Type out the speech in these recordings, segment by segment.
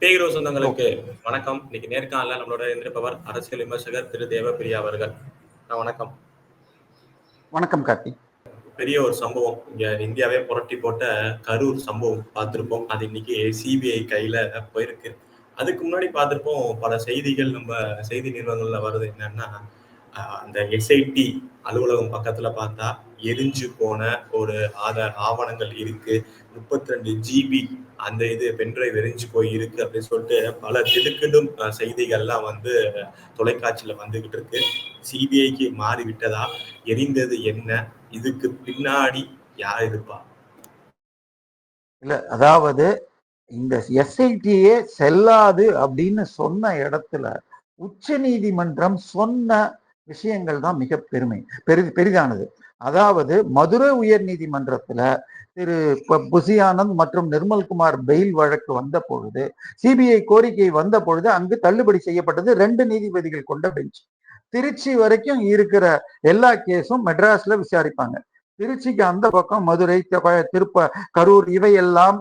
பேய்ரோ சொந்தங்களுக்கு வணக்கம். இன்னைக்கு நேர்காணல நம்மளோட இருந்திருப்பவர் அரசியல் விமர்சகர் திரு தேவப்பிரியா அவர்கள். வணக்கம். வணக்கம் கார்த்தி. பெரிய ஒரு சம்பவம். இங்க இந்தியாவே புரட்டி போட்ட கரூர் சம்பவம் பார்த்திருப்போம். அது இன்னைக்கு சிபிஐ கையில போயிருக்கு. அதுக்கு முன்னாடி பார்த்திருப்போம் பல செய்திகள் நம்ம செய்தி நிறுவனங்கள்ல வருது. என்னன்னா அந்த எஸ்ஐடி அலுவலகம் பக்கத்துல பார்த்தா எரிஞ்சு போன ஒரு ஆதார் ஆவணங்கள் இருக்கு. முப்பத்தி ரெண்டு ஜிபி அந்த இது பென்ட்ரைவ் எரிஞ்சு போய் இருக்கு அப்படின்னு சொல்லிட்டு பல திடுக்கிடும் அஹ், செய்திகள்லாம் வந்து தொலைக்காட்சியில வந்துகிட்டு இருக்கு. சிபிஐக்கு மாறி விட்டதா எரிந்தது என்ன? இதுக்கு பின்னாடி யார் இருப்பா? இல்ல அதாவது இந்த எஸ்ஐடியே செல்லாது அப்படின்னு சொன்ன இடத்துல உச்ச நீதிமன்றம் சொன்ன விஷயங்கள் தான் மிக பெருமை பெரி பெரிதானது. அதாவது மதுரை உயர் நீதிமன்றத்துல திரு புசியானந்த் புசி ஆனந்த் மற்றும் நிர்மல்குமார் பெயில் வழக்கு வந்த பொழுது சிபிஐ கோரிக்கை வந்த பொழுது அங்கு தள்ளுபடி செய்யப்பட்டது ரெண்டு நீதிபதிகள் கொண்ட பெஞ்ச் திருச்சி வரைக்கும் இருக்கிற எல்லா கேஸும் மெட்ராஸ்ல விசாரிப்பாங்க. திருச்சிக்கு அந்த பக்கம் மதுரை திருப்ப கரூர் இவையெல்லாம்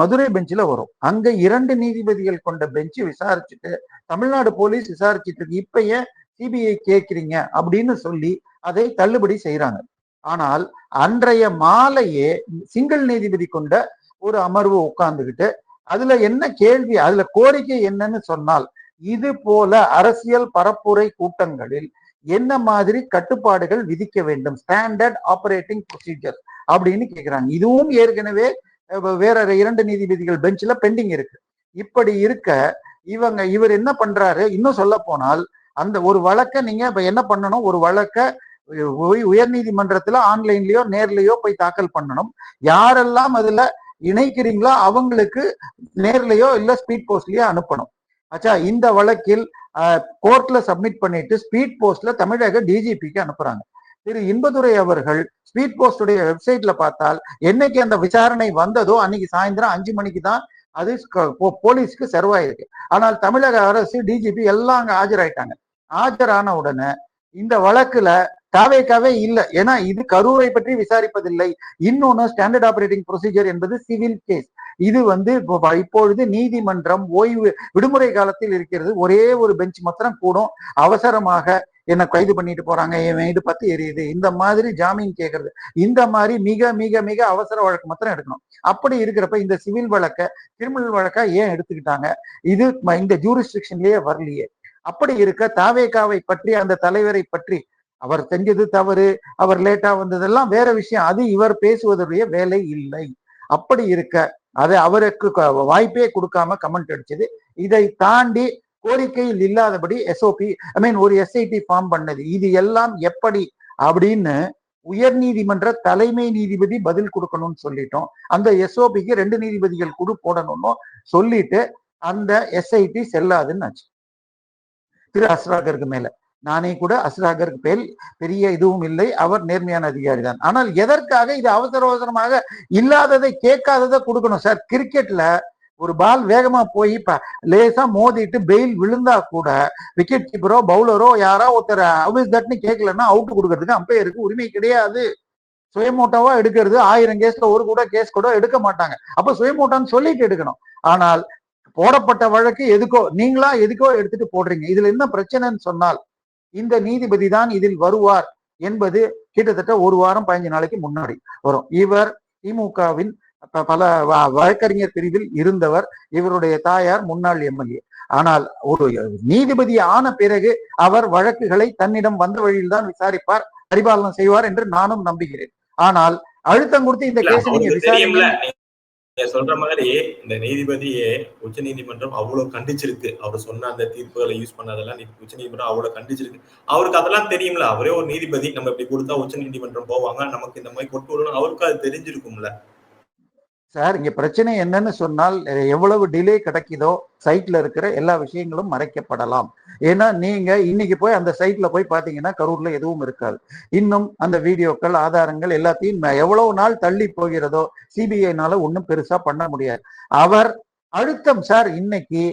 மதுரை பெஞ்சில் வரும். அங்க இரண்டு நீதிபதிகள் கொண்ட பெஞ்ச் விசாரிச்சுட்டு தமிழ்நாடு போலீஸ் விசாரிச்சுட்டு இருக்கு இப்ப ஏன் சிபிஐ கேட்குறீங்க அப்படின்னு சொல்லி அதை தள்ளுபடி செய்யறாங்க ஆனால் அன்றைய மாலையே சிங்கிள் நீதிபதி கொண்ட ஒரு அமர்வு உட்கார்ந்துகிட்டு அதுல என்ன கேள்வி அதுல கோரிக்கை என்னன்னு சொன்னால் இது போல அரசியல் பரப்புரை கூட்டங்களில் என்ன மாதிரி கட்டுப்பாடுகள் விதிக்க வேண்டும்? ஸ்டாண்டர்ட் ஆபரேட்டிங் ப்ரொசீஜர் அப்படின்னு கேட்கிறாங்க இதுவும் ஏற்கனவே வேற இரண்டு நீதிபதிகள் பெஞ்சில் பெண்டிங் இருக்கு. இப்படி இருக்க இவங்க இவர் என்ன பண்றாரு? இன்னும் சொல்ல போனால் அந்த ஒரு வழக்கை நீங்க இப்ப என்ன பண்ணணும்? ஒரு வழக்கை உயர் நீதிமன்றத்துல ஆன்லைன்லயோ நேர்லயோ போய் தாக்கல் பண்ணணும். யாரெல்லாம் அதுல இணைக்கிறீங்களோ அவங்களுக்கு நேர்லயோ இல்ல ஸ்பீட் போஸ்ட்லயோ அனுப்பணும். ஆச்சா இந்த வழக்கில் கோர்ட்ல சப்மிட் பண்ணிட்டு ஸ்பீட் போஸ்ட்ல தமிழக டிஜிபிக்கு அனுப்புறாங்க. திரு. இன்பதுரை அவர்கள் ஸ்பீட் போஸ்டுடைய வெப்சைட்ல பார்த்தால் என்னைக்கு அந்த விசாரணை வந்ததோ அன்னைக்கு சாயந்தரம் அஞ்சு மணிக்கு தான் அது க- போலீஸ்க்கு செர்வாயிருக்கு. ஆனால் தமிழக அரசு டிஜிபி எல்லாம் அங்க ஆஜராயிட்டாங்க. ஆஜரான உடனே இந்த வழக்குல தாவேக்காவே இல்லை. ஏன்னா இது கரூரை பற்றி விசாரிப்பதில்லை. இன்னொன்னு ஸ்டாண்டர்ட் ஆபரேட்டிங் ப்ரொசீஜர் என்பது சிவில் கேஸ் இது வந்து இப்பொழுது நீதிமன்றம் ஓய்வு விடுமுறை காலத்தில் இருக்கிறது. ஒரே ஒரு பெஞ்ச் மாத்திரம் கூடும். அவசரமாக என்ன கைது பண்ணிட்டு போறாங்க. என் வீடு பத்தி எரியுது. இந்த மாதிரி ஜாமீன் கேட்கறது இந்த மாதிரி மிக மிக மிக அவசர வழக்கு மாத்திரம் எடுக்கணும். அப்படி இருக்கிறப்ப இந்த சிவில் வழக்க கிரிமினல் வழக்க ஏன் எடுத்துக்கிட்டாங்க? இது ம- இந்த ஜூரிஸ்டிக்ஷன்லயே வரலையே. அப்படி இருக்க தாவேகாவை பற்றி அந்த தலைவரை பற்றி அவர் செஞ்சது தவறு அவர் லேட்டா வந்ததெல்லாம் வேற விஷயம். அது இவர் பேசுவதற்குரிய வேலை இல்லை. அப்படி இருக்க அதை அவருக்கு வாய்ப்பே கொடுக்காம கமெண்ட் அடிச்சது. இதை தாண்டி கோரிக்கையில் இல்லாதபடி எஸ்ஓபி ஐ மீன் ஒரு எஸ்ஐடி ஃபார்ம் பண்ணது. இது எல்லாம் எப்படி அப்படின்னு உயர் நீதிமன்ற தலைமை நீதிபதி பதில் கொடுக்கணும்னு சொல்லிட்டோம். அந்த எஸ்ஓபிக்கு ரெண்டு நீதிபதிகள் குழு போடணும்னு சொல்லிட்டு அந்த எஸ்ஐடி செல்லாதுன்னு ஆச்சு. திரு அஸ்ராகருக்கு மேல. நானே கூட அஸ்ராகருக்கு பேர் பெரிய இதுவும் இல்லை. அவர் நேர்மையான அதிகாரி தான் ஆனால் எதற்காக இது அவசர அவசரமாக இல்லாததை கேட்காததை கொடுக்கணும்? சார் கிரிக்கெட்ல ஒரு பால் வேகமா போய் இப்ப லேசா மோதிட்டு பெயில் விழுந்தா கூட விக்கெட் கீப்பரோ பவுலரோ யாரோ ஒருத்தர் அவிஸ் தட்னு கேட்கலன்னா அவுட் கொடுக்கறதுக்கு அம்பையருக்கு உரிமை கிடையாது. சுயமோட்டாவா எடுக்கிறது? ஆயிரம் கேஸ்ல ஒரு கூட கேஸ் கூட எடுக்க மாட்டாங்க. அப்ப சுயமோட்டான்னு சொல்லிட்டு எடுக்கணும். ஆனால் போடப்பட்ட வழக்கு எதுக்கோ நீங்களா எதுக்கோ எடுத்துட்டு போடுறீங்க. இதுல என்ன பிரச்சனைன்னு சொன்னால் இந்த நீதிபதி தான் இதில் வருவார் என்பது கிட்டத்தட்ட ஒரு வாரம் பதினஞ்சு நாளைக்கு முன்னாடி வரும். இவர் திமுகவின் பல வழக்கறிஞர் பிரிவில் இருந்தவர் இவருடைய தாயார் முன்னாள் எம்எல்ஏ. ஆனால் ஒரு நீதிபதி ஆன பிறகு அவர் வழக்குகளை தன்னிடம் வந்த வழியில் தான் விசாரிப்பார் பரிபாலனம் செய்வார் என்று நானும் நம்புகிறேன். ஆனால் அழுத்தம் கொடுத்து இந்த கேஸை நீங்க விசாரிங்க நீங்க சொல்ற மாதிரி இந்த நீதிபதியே உச்ச நீதிமன்றம் அவ்வளவு கண்டிச்சிருக்கு. அவர் சொன்ன அந்த தீர்ப்புகளை யூஸ் பண்ணதெல்லாம் நீ- உச்ச நீதிமன்றம் அவ்வளவு கண்டிச்சிருக்கு. அவருக்கு அதெல்லாம் தெரியும்ல. அவரே ஒரு நீதிபதி. நம்ம இப்படி கொடுத்தா உச்ச நீதிமன்றம் போவாங்க. நமக்கு இந்த மாதிரி கொட்டு விடணும் அவருக்கு அது தெரிஞ்சிருக்கும்ல. சார் இங்க பிரச்சனை என்னன்னு சொன்னால் எவ்வளவு டிலே கிடைக்குதோ சைட்ல இருக்கிற எல்லா விஷயங்களும் மறைக்கப்படலாம். ஏன்னா நீங்க இன்னைக்கு போய் அந்த சைட்ல போய் பாத்தீங்கன்னா கரூர்ல எதுவும் இருக்காது. இன்னும் அந்த வீடியோக்கள் ஆதாரங்கள் எல்லாத்தையும் எவ்வளவு நாள் தள்ளி போகிறதோ சிபிஐனால ஒன்றும் பெருசா பண்ண முடியாது. அவர் அழுத்தம் சார் இன்னைக்கு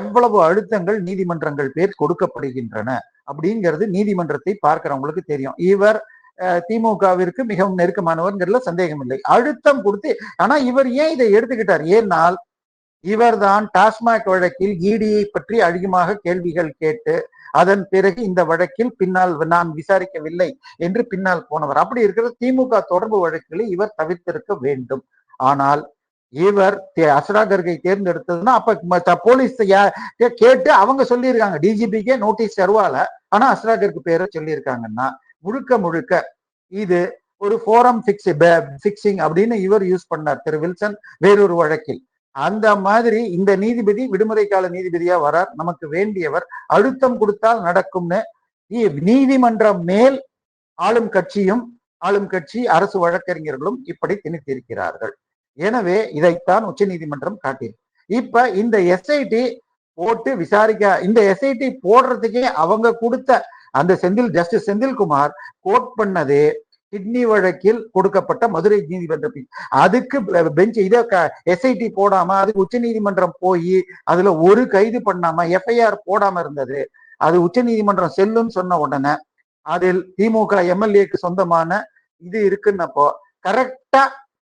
எவ்வளவு அழுத்தங்கள் நீதிமன்றங்கள் பேர் கொடுக்கப்படுகின்றன அப்படிங்கிறது நீதிமன்றத்தை பார்க்கிறவங்களுக்கு தெரியும். இவர் திமுகவிற்கு மிகவும் நெருக்கமானவர்ங்கிறதுல சந்தேகம் இல்லை அழுத்தம் கொடுத்து ஆனா இவர் ஏன் இதை எடுத்துக்கிட்டார்? ஏன்னால் இவர்தான் டாஸ்மாக் வழக்கில் இடியை பற்றி அதிகமாக கேள்விகள் கேட்டு அதன் பிறகு இந்த வழக்கில் பின்னால் நான் விசாரிக்கவில்லை என்று பின்னால் போனவர். அப்படி இருக்கிற திமுக தொடர்பு வழக்குகளை இவர் தவிர்த்திருக்க வேண்டும். ஆனால் இவர் தே- கர்கை தேர்ந்தெடுத்ததுன்னா அப்ப போலீஸ் கேட்டு அவங்க சொல்லியிருக்காங்க. டிஜிபிக்கே நோட்டீஸ் தருவால ஆனா அஸ்ரா கர்க் பேரை சொல்லியிருக்காங்கன்னா முழுக்க முழுக்க இது ஒரு ஃபோரம் பிக்ஸ் பிக்சிங் அப்படின்னு இவர் யூஸ் பண்ணார் திரு வில்சன் வேறொரு வழக்கில். அந்த மாதிரி இந்த நீதிபதி விடுமுறை கால நீதிபதியா வரார். நமக்கு வேண்டியவர் அழுத்தம் கொடுத்தால் நடக்கும்னு நீதிமன்றம் மேல் ஆளும் கட்சியும் ஆளும் கட்சி அரசு வழக்கறிஞர்களும் இப்படி திணித்திருக்கிறார்கள். எனவே இதைத்தான் உச்ச நீதிமன்றம் காட்டியது. இப்ப இந்த எஸ்ஐடி போட்டு விசாரிக்க இந்த எஸ்ஐடி போடுறதுக்கே அவங்க கொடுத்த அந்த செந்தில் ஜஸ்டிஸ் செந்தில்குமார் கோட் பண்ணது கிட்னி வழக்கில் கொடுக்கப்பட்ட மதுரை நீதிமன்ற அதுக்கு பெஞ்ச் இதை எஸ்ஐடி போடாம அதுக்கு உச்ச நீதிமன்றம் போய் அதுல ஒரு கைது பண்ணாம எஃப்ஐஆர் போடாம இருந்தது. அது உச்ச நீதிமன்றம் செல்லுன்னு சொன்ன உடனே அதில் திமுக எம்எல்ஏக்கு சொந்தமான இது இருக்குன்னப்போ கரெக்டா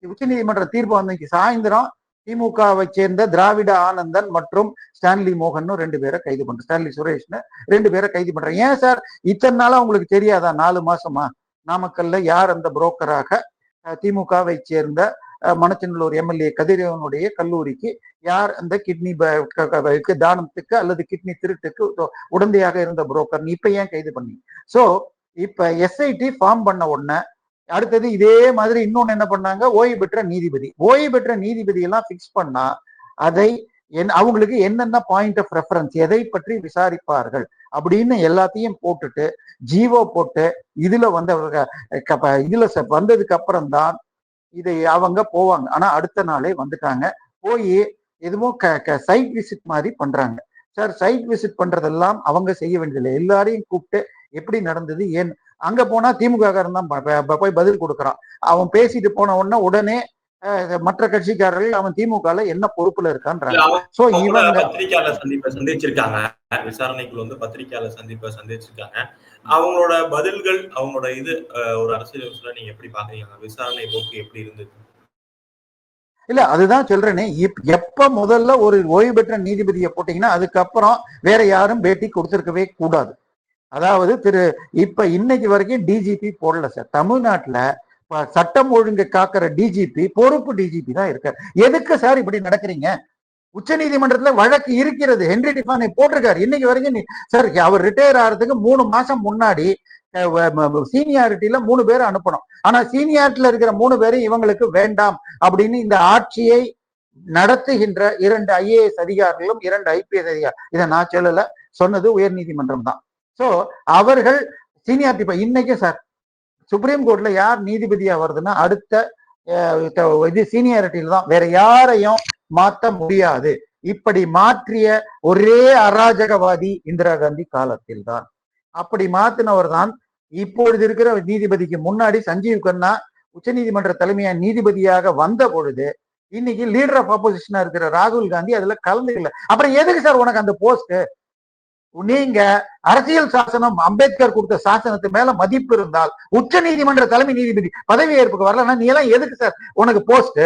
உச்ச நீதிமன்ற தீர்ப்பு வந்ததுக்கு சாயந்தரம் திமுகவை சேர்ந்த திராவிட ஆனந்தன் மற்றும் ஸ்டான்லி மோகன் ரெண்டு பேரை கைது பண்ற ஸ்டான்லி சுரேஷ்னு ரெண்டு பேரை கைது பண்றேன் ஏன் சார்? இத்தனை நாளா உங்களுக்கு தெரியாதா? நாலு மாசமா? நாமக்கல்ல யார் அந்த புரோக்கராக? திமுகவை சேர்ந்த மணச்சநல்லூர் எம்எல்ஏ கதிரவனுடைய கல்லூரிக்கு யார் அந்த கிட்னி தானத்துக்கு அல்லது கிட்னி திருட்டுக்கு உடந்தையாக இருந்த புரோக்கர் இப்ப ஏன் கைது பண்ணி சோ இப்ப எஸ்ஐடி ஃபார்ம் பண்ண உடனே அடுத்தது இதே மாதிரி இன்னொன்னு என்ன பண்ணாங்க? ஓய்வு பெற்ற நீதிபதி. ஓய்வு பெற்ற நீதிபதி எல்லாம் பிக்ஸ் பண்ணா அதை என் அவங்களுக்கு என்னென்ன பாயிண்ட் ஆஃப் ரெஃபரன்ஸ் எதை பற்றி விசாரிப்பார்கள் அப்படின்னு எல்லாத்தையும் போட்டுட்டு ஜீவோ போட்டு இதுல வந்தவங்க இதுல ச- வந்ததுக்கு அப்புறம் தான் இதை அவங்க போவாங்க. ஆனா அடுத்த நாளே வந்துட்டாங்க. போய் எதுவும் சைட் விசிட் மாதிரி பண்றாங்க. சார் சைட் விசிட் பண்றதெல்லாம் அவங்க செய்ய வேண்டியதில்லை. எல்லாரையும் கூப்பிட்டு எப்படி நடந்தது ஏன் அங்க போனா திமுக காரன் தான் போய் பதில் கொடுக்கறான். அவன் பேசிட்டு போன உடனே உடனே மற்ற கட்சிக்காரர்கள் அவன் திமுகல என்ன பொறுப்புல இருக்கான்றாங்க. சோ கூட இவங்க பத்திரிக்கையாளர் சந்திப்பை சந்திச்சிருக்காங்க. விசாரணைக்குள்ள வந்து பத்திரிக்கையாளர் சந்திப்பை சந்திச்சிருக்காங்க. அவங்களோட பதில்கள் அவங்களோட இது ஒரு அரசியல் நீங்க எப்படி பாக்குறீங்க? விசாரணை போக்கு எப்படி இருந்தது? இல்ல அதுதான் சொல்றேனே. எப்ப முதல்ல ஒரு ஓய்வு பெற்ற நீதிபதியை போட்டீங்கன்னா அதுக்கப்புறம் வேற யாரும் பேட்டி கொடுத்திருக்கவே கூடாது. அதாவது திரு இப்ப இன்னைக்கு வரைக்கும் டிஜிபி போடல சார். தமிழ்நாட்டில் சட்டம் ஒழுங்கு காக்கிற டிஜிபி பொறுப்பு டிஜிபி தான் இருக்கார் எதுக்கு சார் இப்படி நடக்கிறீங்க? உச்ச நீதிமன்றத்துல வழக்கு இருக்கிறது. ஹென்ரி டிஃபானை போட்டிருக்காரு. இன்னைக்கு வரைக்கும் சார் அவர் ரிட்டையர் ஆகிறதுக்கு மூணு மாசம் முன்னாடி சீனியாரிட்டியில மூணு பேரை அனுப்பணும். ஆனா சீனியாரிட்டியில இருக்கிற மூணு பேரும் இவங்களுக்கு வேண்டாம் அப்படின்னு இந்த ஆட்சியை நடத்துகின்ற இரண்டு ஐஏஎஸ் அதிகாரிகளும் இரண்டு ஐபிஎஸ் அதிகாரி இதை நான் சொல்லல. சொன்னது உயர் நீதிமன்றம் தான். ஸோ அவர்கள் சீனியாரிட்டி இப்போ இன்னைக்கு சார் சுப்ரீம் கோர்ட்ல யார் நீதிபதியா வருதுன்னா அடுத்த இது சீனியாரிட்டியில தான். வேற யாரையும் மாற்ற முடியாது. இப்படி மாற்றிய ஒரே அராஜகவாதி இந்திரா காந்தி காலத்தில் தான். அப்படி மாத்தினவர் தான் இப்பொழுது இருக்கிற நீதிபதிக்கு முன்னாடி சஞ்சீவ் கண்ணா உச்சநீதிமன்ற தலைமையா நீதிபதியாக வந்த பொழுது இன்னைக்கு லீடர் ஆஃப் ஆப்போசிஷனா இருக்கிற ராகுல் காந்தி அதுல கலந்துக்கல. அப்புறம் எதுக்கு சார் உனக்கு அந்த போஸ்ட் நீங்க அரசியல் சாசனம் அம்பேத்கர் கொடுத்த சாசனத்து மேல மதிப்பு இருந்தால் உச்ச நீதிமன்ற தலைமை நீதிபதி பதவி ஏற்புக்கு வரலன்னா நீ எல்லாம் எதுக்கு சார் உனக்கு போஸ்ட்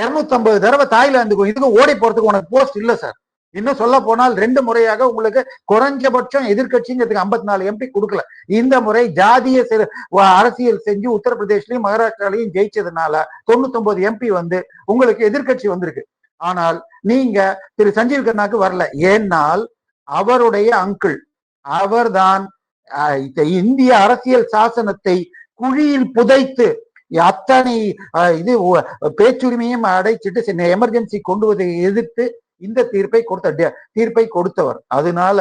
இருநூத்தி ஐம்பது தடவை தாய்லாந்துக்கும் இதுக்கும் ஓடி போறதுக்கு உனக்கு போஸ்ட் இல்ல சார் இன்னும் சொல்ல போனால் ரெண்டு முறையாக உங்களுக்கு குறைஞ்சபட்சம் எதிர்க்கட்சிங்கிறதுக்கு ஐம்பத்தி நாலு எம்பி கொடுக்கல. இந்த முறை ஜாதிய சிறு- அரசியல் செஞ்சு உத்தரப்பிரதேஷ்லயும் மகாராஷ்டிராலையும் ஜெயிச்சதுனால தொண்ணூத்தி ஒன்பது எம்பி வந்து உங்களுக்கு எதிர்க்கட்சி வந்திருக்கு. ஆனால் நீங்க திரு. சஞ்சீவ் கண்ணாக்கு வரல. ஏன்னால் அவருடைய அங்கிள் அவர்தான் இந்த இந்திய அரசியல் சாசனத்தை குழியில் புதைத்து அத்தனை இது பேச்சுரிமையும் அடைச்சிட்டு எமர்ஜென்சி கொண்டு வதை எதிர்த்து இந்த தீர்ப்பை கொடுத்த தீர்ப்பை கொடுத்தவர். அதனால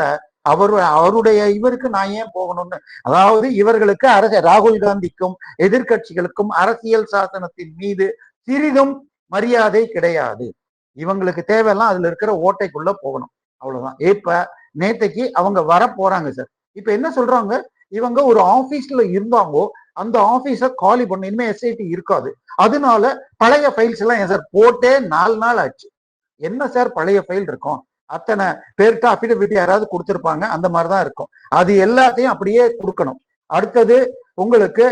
அவர் அவருடைய இவருக்கு நான் ஏன் போகணும்னு? அதாவது இவர்களுக்கு அரச ராகுல் காந்திக்கும் எதிர்க்கட்சிகளுக்கும் அரசியல் சாசனத்தின் மீது சிறிதும் மரியாதை கிடையாது. இவங்களுக்கு தேவையெல்லாம் அதுல இருக்கிற ஓட்டைக்குள்ள போகணும். அவ்வளவுதான். இப்ப நேத்தைக்கு அவங்க வர போறாங்க சார் இப்ப என்ன சொல்றாங்க? இவங்க ஒரு ஆபீஸ்ல இருந்தாங்கோ அந்த ஆபீஸ காலி பண்ண இனிமே எஸ்ஐடி இருக்காது. அதனால பழைய ஃபைல்ஸ் எல்லாம் ஏன் சார் போட்டே நாலு நாள் ஆச்சு. என்ன சார் பழைய ஃபைல் இருக்கும்? அத்தனை பேர்கிட்ட அபிடபிட் யாராவது கொடுத்துருப்பாங்க? அந்த மாதிரிதான் இருக்கும். அது எல்லாத்தையும் அப்படியே கொடுக்கணும். அடுத்தது உங்களுக்கு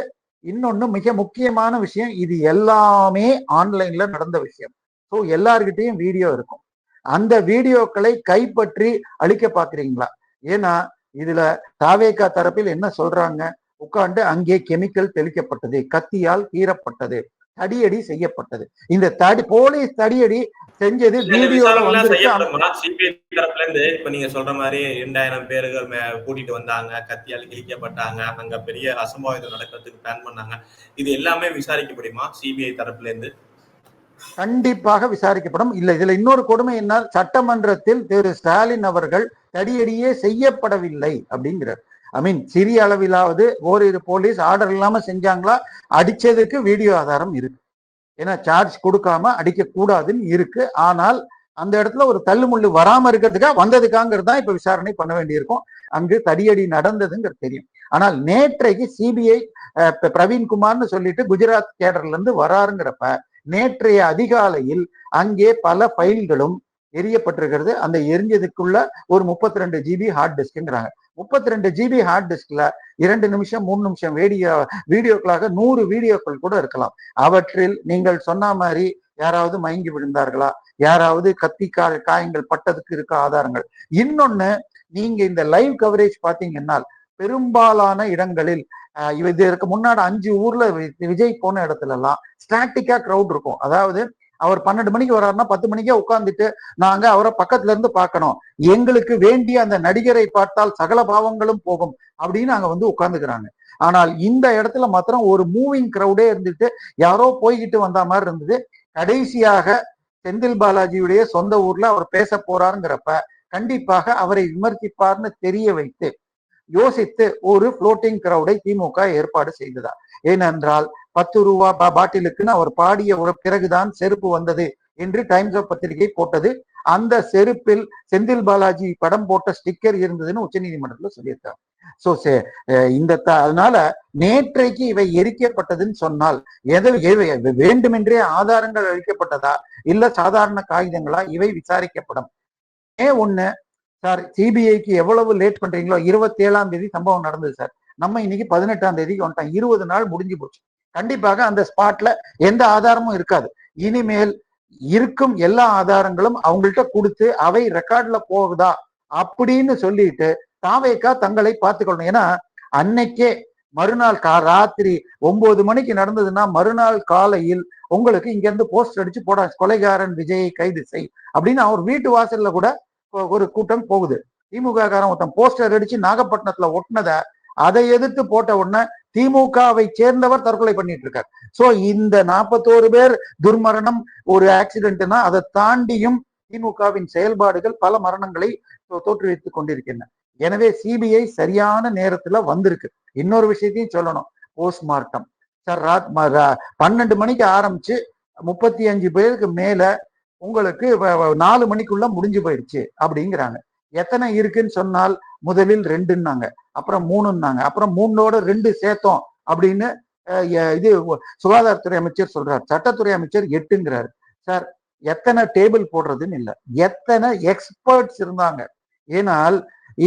இன்னொன்னு மிக முக்கியமான விஷயம் இது எல்லாமே ஆன்லைன்ல நடந்த விஷயம். ஸோ எல்லார்கிட்டையும் வீடியோ இருக்கும். அந்த வீடியோக்களை கைப்பற்றி அழிக்க பாக்குறீங்களா ஏன்னா இதுல தாவேகா தரப்பில் என்ன சொல்றாங்க? உட்கார்ந்து அங்கே கெமிக்கல் தெளிக்கப்பட்டது கத்தியால் கீறப்பட்டது தடியடி செய்யப்பட்டது. இந்த தடி போலீஸ் தடியடி செஞ்சது வீடியோல செய்யப்படுமா சிபிஐ தரப்புல இருந்து இப்ப நீங்க சொல்ற மாதிரி இரண்டாயிரம் பேர்கள் கூட்டிட்டு வந்தாங்க கத்தியால் கிழிக்கப்பட்டாங்க அங்க பெரிய அசம்பாவிதம் நடக்கிறதுக்கு பிளான் பண்ணாங்க. இது எல்லாமே விசாரிக்கப்படுமா சிபிஐ தரப்புல இருந்து கண்டிப்பாக விசாரிக்கப்படும். இல்ல இதுல இன்னொரு கொடுமை என்ன சட்டமன்றத்தில் திரு. ஸ்டாலின் அவர்கள் தடியடியே செய்யப்படவில்லை அப்படிங்கிறார். ஐ மீன் சிறிய அளவிலாவது ஓரிரு போலீஸ் ஆர்டர் இல்லாம செஞ்சாங்களா? அடிச்சதுக்கு வீடியோ ஆதாரம் இருக்கு. ஏன்னா சார்ஜ் கொடுக்காம அடிக்க கூடாதுன்னு இருக்கு. ஆனால் அந்த இடத்துல ஒரு தள்ளுமுள்ளு வராம இருக்கிறதுக்காக வந்ததுக்காங்கிறது தான் இப்ப விசாரணை பண்ண வேண்டியிருக்கும். அங்கு தடியடி நடந்ததுங்கிறது தெரியும். ஆனால் நேற்றைக்கு சிபிஐ பிரவீன்குமார்னு சொல்லிட்டு குஜராத் கேடர்ல இருந்து வராருங்கிறப்ப நேற்றைய அதிகாலையில் அங்கே பல ஃபைல்களும் எரியப்பட்டிருக்கிறது. அந்த எரிஞ்சதுக்குள்ள ஒரு முப்பத்தி ரெண்டு ஜிபி ஹார்ட் டிஸ்க்ங்கிறாங்க முப்பத்தி ரெண்டு ஜிபி ஹார்ட் டிஸ்க்ல இரண்டு நிமிஷம் மூணு நிமிஷம் வீடியோ வீடியோக்களாக நூறு வீடியோக்கள் கூட இருக்கலாம். அவற்றில் நீங்கள் சொன்ன மாதிரி யாராவது மயங்கி விழுந்தார்களா? யாராவது கத்தி காயங்கள் பட்டதுக்கு இருக்க ஆதாரங்கள். இன்னொன்னு நீங்க இந்த லைவ் கவரேஜ் பாத்தீங்கன்னா பெரும்பாலான இடங்களில் இது இருக்கு முன்னாடி அஞ்சு ஊர்ல வி- விஜய் போன இடத்துல எல்லாம் ஸ்டாட்டிக்கா க்ரௌட் இருக்கும். அதாவது அவர் பன்னெண்டு மணிக்கு வர்றாருன்னா பத்து மணிக்கே உட்காந்துட்டு நாங்க அவரை பக்கத்துல இருந்து பார்க்கணும். எங்களுக்கு வேண்டிய அந்த நடிகரை பார்த்தால் சகல பாவங்களும் போகும் அப்படின்னு அங்க வந்து உட்காந்துக்கிறாங்க ஆனால் இந்த இடத்துல மாத்திரம் ஒரு மூவிங் க்ரௌடே இருந்துட்டு யாரோ போய்கிட்டு வந்த மாதிரி இருந்தது. கடைசியாக செந்தில் பாலாஜியுடைய சொந்த ஊர்ல அவர் பேச போறாருங்கிறப்ப கண்டிப்பாக அவரை விமர்சிப்பார்னு தெரிய வைத்து யோசித்து ஒரு ஃப்ளோட்டிங் கிரவுடை திமுக ஏற்பாடு செய்ததா? ஏனென்றால் பத்து ரூபா பா- பாட்டிலுக்குன்னு அவர் பாடிய ஒரு பிறகுதான் செருப்பு வந்தது என்று டைம்ஸ் ஆஃப் பத்திரிகை போட்டது. அந்த செருப்பில் செந்தில் பாலாஜி படம் போட்ட ஸ்டிக்கர் இருந்ததுன்னு உச்சநீதிமன்றத்துல சொல்லியிருக்காங்க சோ இந்த த- அதனால நேற்றைக்கு இவை எரிக்கப்பட்டதுன்னு சொன்னால் எது வேண்டுமென்றே ஆதாரங்கள் அளிக்கப்பட்டதா? இல்ல சாதாரண காகிதங்களா? இவை விசாரிக்கப்படும். ஏன் ஒண்ணு? சார் சிபிஐக்கு எவ்வளவு லேட் பண்றீங்களோ இருபத்தி ஏழாம் தேதி சம்பவம் நடந்தது சார். நம்ம இன்னைக்கு பதினெட்டாம் தேதிக்கு வந்துட்டோம். இருபது நாள் முடிஞ்சு போச்சு. கண்டிப்பாக அந்த ஸ்பாட்ல எந்த ஆதாரமும் இருக்காது. இனிமேல் இருக்கும் எல்லா ஆதாரங்களும் அவங்கள்ட்ட கொடுத்து அவை ரெக்கார்ட்ல போகுதா அப்படின்னு சொல்லிட்டு தாவேக்கா தங்களை பார்த்துக்கொள்ளணும். ஏன்னா அன்னைக்கே மறுநாள் கா ராத்திரி ஒன்பது மணிக்கு நடந்ததுன்னா மறுநாள் காலையில் உங்களுக்கு இங்க இருந்து போஸ்ட் அடிச்சு போட கொலைகாரன் விஜயை கைது செய் அப்படின்னு அவர் வீட்டு வாசல்ல கூட ஒரு கூட்டம் போகுது. திமுக காரன் ஒருத்தன் போஸ்டர் அடிச்சு நாகப்பட்டினத்துல ஒட்டினத அதை எதிர்த்து போட்ட உடனே திமுகவை சேர்ந்தவர் தற்கொலை பண்ணிட்டு இருக்கார். சோ இந்த நாற்பத்தோரு பேர் துர்மரணம் ஒரு ஆக்சிடென்ட்னா அதை தாண்டியும் திமுகவின் செயல்பாடுகள் பல மரணங்களை தோற்றுவித்து கொண்டிருக்கின்றன. எனவே சிபிஐ சரியான நேரத்துல வந்திருக்கு. இன்னொரு விஷயத்தையும் சொல்லணும். போஸ்ட்மார்ட்டம் சார் ராத் பன்னெண்டு மணிக்கு ஆரம்பிச்சு முப்பத்தி அஞ்சு பேருக்கு மேல உங்களுக்கு வ- நாலு மணிக்குள்ள முடிஞ்சு போயிடுச்சு அப்படிங்கிறாங்க. எத்தனை இருக்குன்னு சொன்னால் முதலில் ரெண்டுன்னாங்க அப்புறம் மூணுன்னாங்க அப்புறம் மூணோட ரெண்டு சேர்த்தோம் அப்படின்னு இது சுகாதாரத்துறை அமைச்சர் சொல்றார். சட்டத்துறை அமைச்சர் எட்டுங்கிறாரு. சார் எத்தனை டேபிள் போடுறதுன்னு இல்லை எத்தனை எக்ஸ்பர்ட்ஸ் இருந்தாங்க. ஏனால்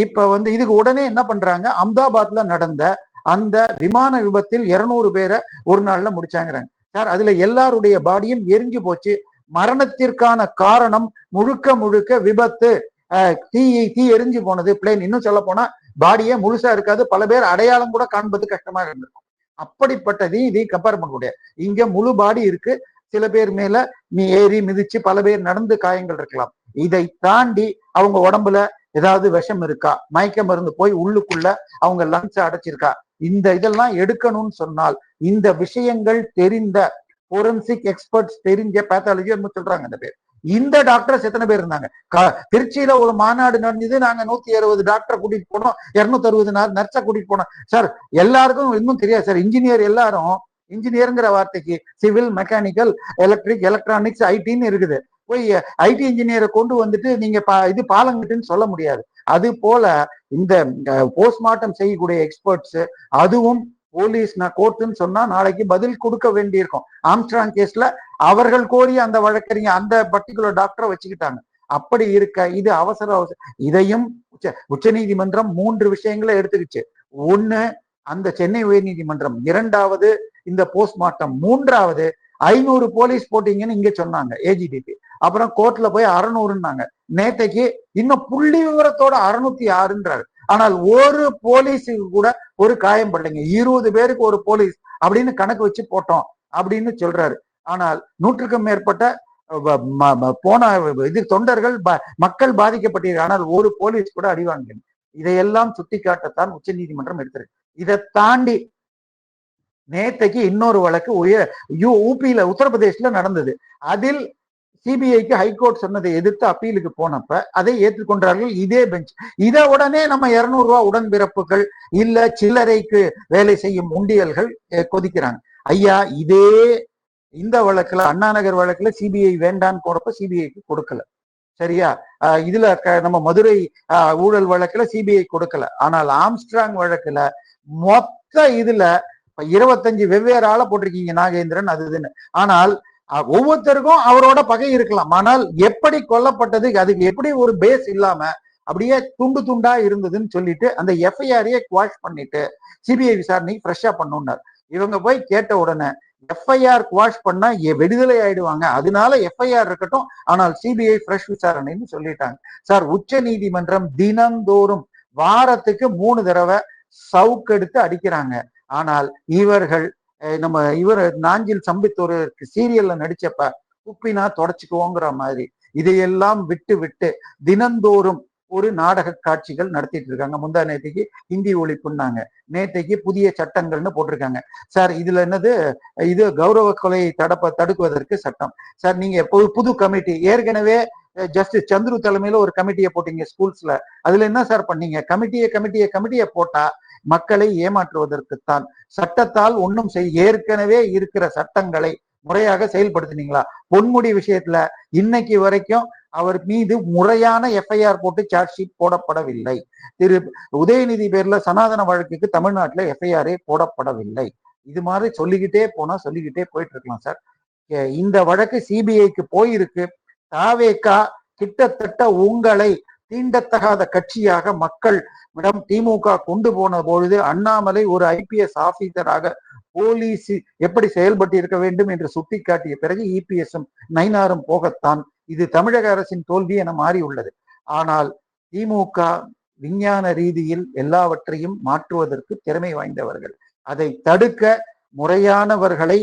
இப்ப வந்து இதுக்கு உடனே என்ன பண்றாங்க அம்தாபாத்ல நடந்த அந்த விமான விபத்தில் இருநூறு பேரை ஒரு நாள்ல முடிச்சாங்கிறாங்க. சார் அதுல எல்லாருடைய பாடியும் எரிஞ்சு போச்சு. மரணத்திற்கான காரணம் முழுக்க முழுக்க விபத்து. தீயை தீ தீ எரிஞ்சு போனது. பிளேன் இன்னும் சொல்ல போனா பாடியே முழுசா இருக்காது. பல பேர் அடையாளம் கூட காண்பது கஷ்டமா இருந்திருக்கும். அப்படிப்பட்டதையும் இதையும் கம்பேர் பண்ணக்கூடிய இங்க முழு பாடி இருக்கு. சில பேர் மேல நீ ஏறி மிதிச்சு பல பேர் நடந்து காயங்கள் இருக்கலாம். இதை தாண்டி அவங்க உடம்புல ஏதாவது விஷம் இருக்கா? மயக்க மருந்து போய் உள்ளுக்குள்ள அவங்க லங்ஸ் அடைச்சிருக்கா? இந்த இதெல்லாம் எடுக்கணும்னு சொன்னால் இந்த விஷயங்கள் தெரிந்த போரன்சிக் எக்ஸ்பர்ட்ஸ் தெரிஞ்ச பேத்தாலஜி சொல்றாங்க அந்த பேர். இந்த டாக்டர்ஸ் எத்தனை பேர் இருந்தாங்க? திருச்சியில ஒரு மாநாடு நடந்தது நாங்க நூத்தி அறுபது டாக்டரை கூட்டிட்டு போனோம் இருநூத்தி அறுபது நர்ஸை கூட்டிட்டு போனோம். சார் எல்லாருக்கும் இன்னும் தெரியாது சார் இன்ஜினியர் எல்லாரும் இன்ஜினியருங்கிற வார்த்தைக்கு சிவில் மெக்கானிக்கல் எலக்ட்ரிக் எலக்ட்ரானிக்ஸ் ஐடின்னு இருக்குது. போய் ஐடி இன்ஜினியரை கொண்டு வந்துட்டு நீங்க பா- இது பாலங்கட்டுன்னு சொல்ல முடியாது. அது போல இந்த போஸ்ட்மார்ட்டம் செய்யக்கூடிய எக்ஸ்பர்ட்ஸ் அதுவும் போலீஸ் நான் கோர்ட்டுன்னு சொன்னா நாளைக்கு பதில் கொடுக்க வேண்டியிருக்கும். ஆம்ஸ்ட்ராங் கேஸ்ல அவர்கள் கோரி அந்த வழக்கறிஞர் அந்த பர்டிகுலர் டாக்டரை வச்சுக்கிட்டாங்க. அப்படி இருக்க இது அவசர அவசர இதையும் உச்ச உச்சநீதிமன்றம் மூன்று விஷயங்களை எடுத்துக்கிச்சு. ஒண்ணு அந்த சென்னை உயர்நீதிமன்றம் இரண்டாவது இந்த போஸ்ட்மார்ட்டம் மூன்றாவது ஐநூறு போலீஸ் போட்டீங்கன்னு இங்க சொன்னாங்க ஏஜிடிபி அப்புறம் கோர்ட்ல போய் அறநூறுன்னாங்க. நேத்தைக்கு இன்னும் புள்ளி விவரத்தோட அறுநூத்தி ஆறுன்றாரு. ஆனால் ஒரு போலீஸுக்கு கூட ஒரு காயம் படலைங்க. இருபது பேருக்கு ஒரு போலீஸ் அப்படின்னு கணக்கு வச்சு போட்டோம் அப்படின்னு சொல்றாரு. ஆனால் நூற்றுக்கும் மேற்பட்ட ம- போன இது தொண்டர்கள் ப- மக்கள் பாதிக்கப்பட்டீர்கள். ஆனால் ஒரு போலீஸ் கூட அடிவாங்க இதையெல்லாம் சுட்டிக்காட்டத்தான் உச்ச நீதிமன்றம் எடுத்திருக்கு. இதை தாண்டி நேத்தைக்கு இன்னொரு வழக்கு உயர் யூ- ஊபியில உத்தரப்பிரதேசல நடந்தது. அதில் சிபிஐக்கு ஹைகோர்ட் சொன்னதை எதிர்த்து அப்பீலுக்கு போனப்ப அதை ஏற்றுக்கொண்டார்கள் இதே பெஞ்ச். இதை உடனே நம்ம இருநூறு ரூபாய் உடன்பிறப்புகள் இல்ல சில்லறைக்கு வேலை செய்யும் உண்டியல்கள் கொதிக்கிறாங்க. ஐயா இதே இந்த வழக்குல அண்ணாநகர் வழக்குல சிபிஐ வேண்டான்னு போறப்ப சிபிஐக்கு கொடுக்கல. சரியா? அஹ், இதுல க- நம்ம மதுரை ஊழல் வழக்குல சிபிஐ கொடுக்கல. ஆனால் ஆம்ஸ்ட்ராங் வழக்குல மொத்த இதுல இருபத்தஞ்சு வெவ்வேறு ஆளை போட்டிருக்கீங்க நாகேந்திரன் அது இதுன்னு. ஆனால் ஒவ்வொருத்தருக்கும் அவரோட பகை இருக்கலாம். ஆனால் எப்படி கொல்லப்பட்டது அதுக்கு எப்படி ஒரு பேஸ் இல்லாம அப்படியே துண்டு துண்டா இருந்ததுன்னு சொல்லிட்டு அந்த எஃப்ஐஆரையே குவாஷ் பண்ணிட்டு சிபிஐ விசாரணைக்கு ஃப்ரெஷ்ஷா பண்ணுனார். இவங்க போய் கேட்ட உடனே எஃப்ஐஆர் குவாஷ் பண்ணா எ- விடுதலை ஆயிடுவாங்க. அதனால எஃப்ஐஆர் இருக்கட்டும். ஆனால் சிபிஐ ஃப்ரெஷ் விசாரணைன்னு சொல்லிட்டாங்க. சார் உச்ச நீதிமன்றம் தினந்தோறும் வாரத்துக்கு மூணு தடவை சவுக்கெடுத்து அடிக்கிறாங்க. ஆனால் இவர்கள் நம்ம இவர் நாஞ்சில் சம்பித் ஒரு சீரியல்ல நடிச்சப்ப உப்பினா தொடச்சுக்குவோங்கிற மாதிரி. இதையெல்லாம் விட்டு விட்டு தினந்தோறும் ஒரு நாடக காட்சிகள் நடத்திட்டு இருக்காங்க. முந்தா நேற்றுக்கு ஹிந்தி ஒழிப்புன்னாங்க. நேற்றைக்கு புதிய சட்டங்கள்னு போட்டிருக்காங்க. சார் இதுல என்னது? இது கௌரவ கொலையை தடப்ப தடுக்குவதற்கு சட்டம். சார் நீங்க புது புது கமிட்டி ஏற்கனவே ஜஸ்டிஸ் சந்துரு தலைமையில ஒரு கமிட்டியை போட்டீங்க ஸ்கூல்ஸ்ல. அதுல என்ன சார் பண்ணீங்க? கமிட்டியை கமிட்டியை கமிட்டியை போட்டா மக்களை ஏமாற்றுவதற்குத்தான். சட்டத்தால் ஒன்றும் செய் ஏற்கனவே இருக்கிற சட்டங்களை முறையாக செயல்படுத்தினீங்களா? பொன்முடி விஷயத்துல இன்னைக்கு வரைக்கும் அவர் மீது முறையான எஃப்ஐஆர் போட்டு சார்ஜ் ஷீட் போடப்படவில்லை. திரு உதயநிதி பேர்ல சனாதன வழக்குக்கு தமிழ்நாட்டுல எஃப்ஐஆரே போடப்படவில்லை. இது மாதிரி சொல்லிக்கிட்டே போனா சொல்லிக்கிட்டே போயிட்டு இருக்கலாம் சார் இந்த வழக்கு சிபிஐக்கு போயிருக்கு. தாவேக்கா கிட்டத்தட்ட உங்களை தீண்டத்தகாத கட்சியாக மக்கள் இடம் திமுக கொண்டு போன பொழுது அண்ணாமலை ஒரு ஐபிஎஸ் ஆபீசராக போலீஸ் எப்படி செயல்பட்டு இருக்க வேண்டும் என்று சுட்டிக்காட்டிய பிறகு இபிஎஸ்எம் நைனாரும் போகத்தான். இது தமிழக அரசின் தோல்வி என மாறி உள்ளது ஆனால் திமுக விஞ்ஞான ரீதியில் எல்லாவற்றையும் மாற்றுவதற்கு திறமை வாய்ந்தவர்கள். அதை தடுக்க முறையானவர்களை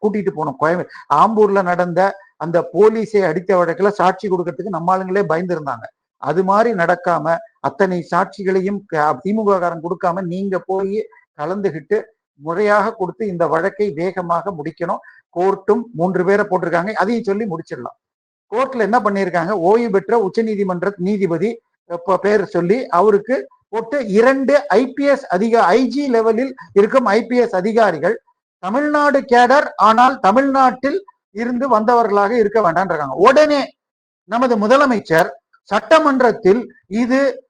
கூட்டிட்டு போனோம் கோயம்பு ஆம்பூர்ல நடந்த அந்த போலீஸை அடித்த வழக்குல சாட்சி கொடுக்கறதுக்கு நம்ம ஆளுங்களே பயந்துருந்தாங்க அது மாதிரி நடக்காம அத்தனை சாட்சிகளையும் க- திமுக காரன் கொடுக்காம நீங்க போய் கலந்துகிட்டு முறையாக கொடுத்து இந்த வழக்கை வேகமாக முடிக்கணும். கோர்ட்டும் மூன்று பேரை போட்டிருக்காங்க. அதையும் சொல்லி முடிச்சிடலாம். கோர்ட்ல என்ன பண்ணியிருக்காங்க? ஓய்வு பெற்ற உச்ச நீதிமன்ற நீதிபதி பேர் சொல்லி அவருக்கு போட்டு இரண்டு ஐபிஎஸ் அதிக ஐஜி லெவலில் இருக்கும் ஐபிஎஸ் அதிகாரிகள் தமிழ்நாடு கேடர் ஆனால் தமிழ்நாட்டில் இருந்து வந்தவர்களாக இருக்க வேண்டாம்ன்றாங்க. உடனே நமது முதலமைச்சர் சட்டமன்றத்தில் இது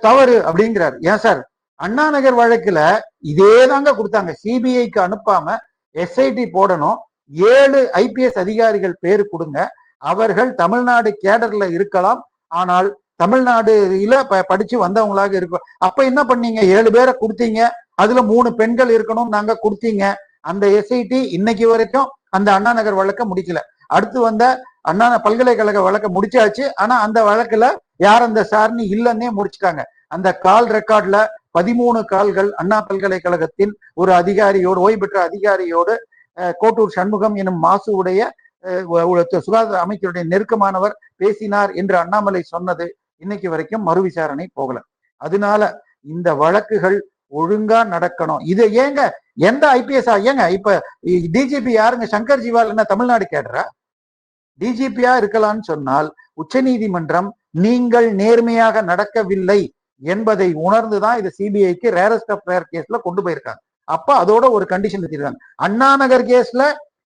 தவறு அப்படிங்கிறார். ஏன் சார்? அண்ணா நகர் வழக்குல இதே தாங்க கொடுத்தாங்க. சிபிஐக்கு அனுப்பாம எஸ்ஐடி போடணும். ஏழு ஐபிஎஸ் அதிகாரிகள் பேர் கொடுங்க. அவர்கள் தமிழ்நாடு கேடர்ல இருக்கலாம். ஆனால் தமிழ்நாடுல ப- படிச்சு வந்தவங்களாக இருக்கும் அப்ப என்ன பண்ணீங்க? ஏழு பேரை கொடுத்தீங்க. அதுல மூணு பெண்கள் இருக்கணும் நாங்க கொடுத்தீங்க. அந்த எஸ்ஐடி இன்னைக்கு வரைக்கும் அந்த அண்ணா நகர் வழக்க முடிக்கல. அடுத்து வந்த அண்ணா பல்கலைக்கழக வழக்க முடிச்சாச்சு. ஆனா அந்த வழக்குல யார் அந்த சார்னு இல்லைன்னே முடிச்சிட்டாங்க. அந்த கால் ரெக்கார்ட்ல பதிமூணு கால்கள் அண்ணா பல்கலைக்கழகத்தின் ஒரு அதிகாரியோடு ஓய்வு பெற்ற அதிகாரியோடு அஹ், கோட்டூர் சண்முகம் எனும் மாசுவுடைய அஹ், சுகாதார அமைச்சருடைய நெருக்கமானவர் பேசினார் என்று அண்ணாமலை சொன்னது இன்னைக்கு வரைக்கும் மறு விசாரணை போகல. அதனால இந்த வழக்குகள் ஒழுங்கா நடக்கணும். இது ஏங்க எந்த ஐபிஎஸ் ஏங்க இப்ப டிஜிபி யாருங்க? சங்கர் ஜிவால் என்ன தமிழ்நாடு கேடுறா? டிஜிபியா இருக்கலாம்னு சொன்னால் உச்சநீதிமன்றம் நீங்கள் நேர்மையாக நடக்கவில்லை என்பதை உணர்ந்துதான் இது சிபிஐக்கு ரேரஸ்ட் ஆஃப் ரேர் கேஸ்ல கொண்டு போயிருக்காங்க. அப்ப அதோட ஒரு கண்டிஷன் வச்சிருக்காங்க. அண்ணா நகர் கேஸ்ல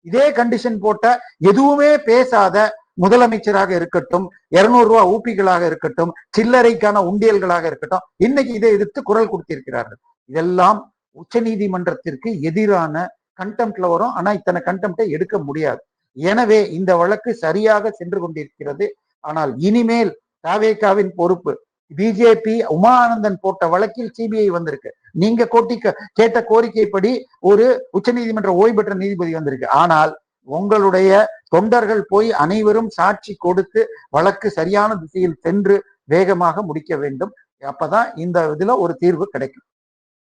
இதே கண்டிஷன் போட்ட எதுவுமே பேசாத முதலமைச்சராக இருக்கட்டும் இருநூறு ரூபா ஊப்பிகளாக இருக்கட்டும் சில்லறைக்கான உண்டியல்களாக இருக்கட்டும் இன்னைக்கு இதை எதிர்த்து குரல் கொடுத்திருக்கிறார்கள். இதெல்லாம் உச்சநீதிமன்றத்திற்கு எதிரான கண்டெம்ட்ல வரும். ஆனா இத்தனை கண்டெம்ட்டை எடுக்க முடியாது. எனவே இந்த வழக்கு சரியாக சென்று கொண்டிருக்கிறது. ஆனால் இனிமேல் தாவேகாவின் பொறுப்பு பிஜேபி உமானந்தன் போட்ட வழக்கில் சிபிஐ வந்திருக்கு. நீங்க கோட்டி கேட்ட கோரிக்கைப்படி ஒரு உச்சநீதிமன்ற ஓய்வு பெற்ற நீதிபதி வந்திருக்கு. ஆனால் உங்களுடைய தொண்டர்கள் போய் அனைவரும் சாட்சி கொடுத்து வழக்கு சரியான திசையில் சென்று வேகமாக முடிக்க வேண்டும். அப்பதான் இந்த இதுல ஒரு தீர்வு கிடைக்கும்.